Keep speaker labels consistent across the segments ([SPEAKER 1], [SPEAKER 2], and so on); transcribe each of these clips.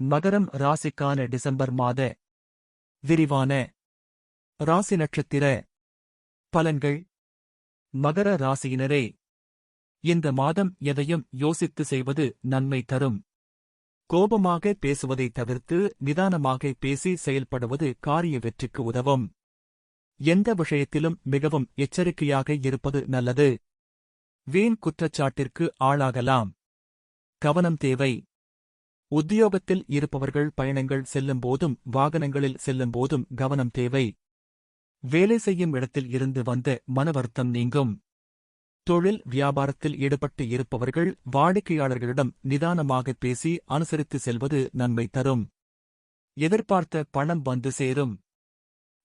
[SPEAKER 1] மகரம் ராசிக்கான டிசம்பர் மாத விரிவான ராசி நட்சத்திர பலன்கள். மகர ராசியினரே இந்த மாதம் எதையும் யோசித்து செய்வது நன்மை தரும். கோபமாக பேசுவதை தவிர்த்து நிதானமாக பேசி செயல்படுவது காரிய வெற்றிக்கு உதவும். எந்த விஷயத்திலும் மிகவும் எச்சரிக்கையாக இருப்பது நல்லது. வீண் குற்றச்சாட்டிற்கு ஆளாகலாம். கவனம் தேவை. உத்தியோகத்தில் இருப்பவர்கள் பயணங்கள் செல்லும் போதும் வாகனங்களில் செல்லும் போதும் கவனம் தேவை. வேலை செய்யும் இடத்தில் இருந்து வந்த மனவருத்தம் நீங்கும். தொழில் வியாபாரத்தில் ஈடுபட்டு இருப்பவர்கள் வாடிக்கையாளர்களிடம் நிதானமாக பேசி அனுசரித்து செல்வது நன்மை தரும். எதிர்பார்த்த பணம் வந்து சேரும்.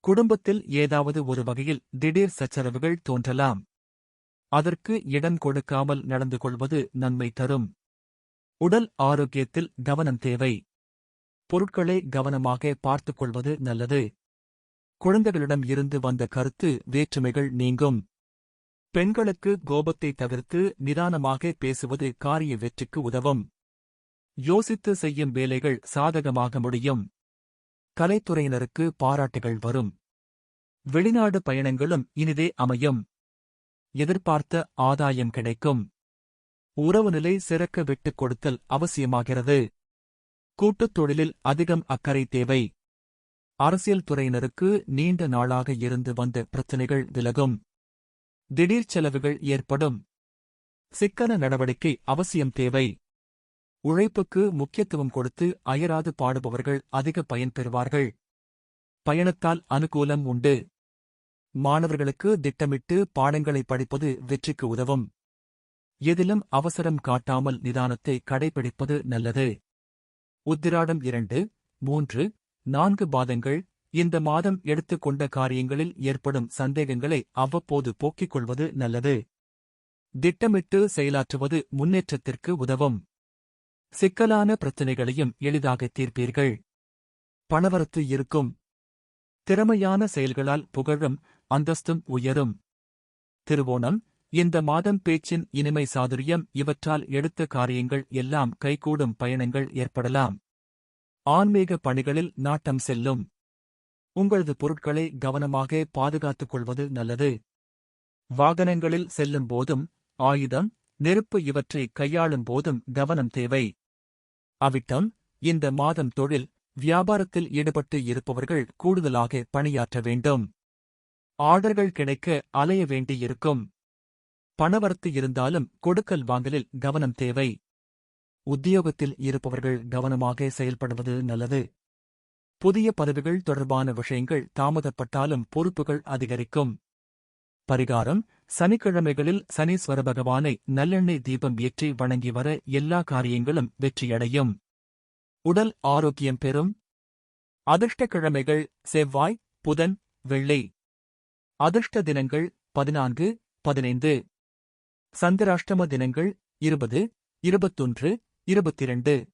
[SPEAKER 1] குடும்பத்தில் ஏதாவது ஒரு வகையில் திடீர் சச்சரவுகள் தோன்றலாம். அதற்கு இடம் கொடுக்காமல் நடந்து கொள்வது நன்மை தரும். உடல் ஆரோக்கியத்தில் கவனம் தேவை. பொருட்களை கவனமாக பார்த்துக் கொள்வது நல்லது. குழந்தைகளிடம் இருந்து வந்த கருத்து வேற்றுமைகள் நீங்கும். பெண்களுக்கு கோபத்தை தவிர்த்து நிதானமாக பேசுவது காரிய வெற்றிக்கு உதவும். யோசித்து செய்யும் வேலைகள் சாதகமாக முடியும். கலைத்துறையினருக்கு பாராட்டுகள் வரும். வெளிநாடு பயணங்களும் இனிதே அமையும். எதிர்பார்த்த ஆதாயம் கிடைக்கும். உறவுநிலை சிறக்க விட்டுக் கொடுத்தல் அவசியமாகிறது. கூட்டுத் தொழிலில் அதிகம் அக்கறை தேவை. அரசியல் துறையினருக்கு நீண்ட நாளாக இருந்து வந்த பிரச்சினைகள் விலகும். திடீர் செலவுகள் ஏற்படும். சிக்கன நடவடிக்கை அவசியம் தேவை. உழைப்புக்கு முக்கியத்துவம் கொடுத்து அயராது பாடுபவர்கள் அதிக பயன் பெறுவார்கள். பயணத்தால் அனுகூலம் உண்டு. மாணவர்களுக்கு திட்டமிட்டு பாடங்களை படிப்பது வெற்றிக்கு உதவும். எதிலும் அவசரம் காட்டாமல் நிதானத்தை கடைபிடிப்பது நல்லது. உத்திராடம் இரண்டு மூன்று நான்கு பாதங்கள். இந்த மாதம் எடுத்துக்கொண்ட காரியங்களில் ஏற்படும் சந்தேகங்களை அவ்வப்போது போக்கிக் கொள்வது நல்லது. திட்டமிட்டு செயலாற்றுவது முன்னேற்றத்திற்கு உதவும். சிக்கலான பிரச்சினைகளையும் எளிதாக தீர்ப்பீர்கள். பணவரத்து இருக்கும். திறமையான செயல்களால் புகழும் அந்தஸ்தும் உயரும். திருவோணம் இந்த மாதம் பேச்சின் இனிமை சாதுரியம் இவற்றால் எடுத்த காரியங்கள் எல்லாம் கைகூடும் பயணங்கள் ஏற்படலாம். ஆன்மீக பணிகளில் நாட்டம் செல்லும். உங்களது பொருட்களை கவனமாக பாதுகாத்துக் கொள்வது நல்லது. வாகனங்களில் செல்லும் போதும் ஆயுதம் நெருப்பு இவற்றை கையாளும் போதும் கவனம் தேவை. அவிட்டம் இந்த மாதம் தொழில் வியாபாரத்தில் ஈடுபட்டு இருப்பவர்கள் கூடுதலாக பணியாற்ற வேண்டும். ஆர்டர்கள் கிடைக்க அலைய வேண்டியிருக்கும். பணவரத்து இருந்தாலும் கொடுக்கல் வாங்கலில் கவனம் தேவை. உத்தியோகத்தில் இருப்பவர்கள் கவனமாக செயல்படுவது நல்லது. புதிய பதவிகள் தொடர்பான விஷயங்கள் தாமதப்பட்டாலும் பொறுப்புகள் அதிகரிக்கும். பரிகாரம் சனிக்கிழமைகளில் சனீஸ்வர பகவானை நல்லெண்ணெய் தீபம் ஏற்றி வணங்கி வர எல்லா காரியங்களும் வெற்றியடையும். உடல் ஆரோக்கியம் பெறும். அதிர்ஷ்ட கிழமைகள் செவ்வாய் புதன் வெள்ளை. அதிர்ஷ்ட தினங்கள் பதினான்கு பதினைந்து. சந்திராஷ்டம தினங்கள் இருபது இருபத்தொன்று இருபத்திரண்டு.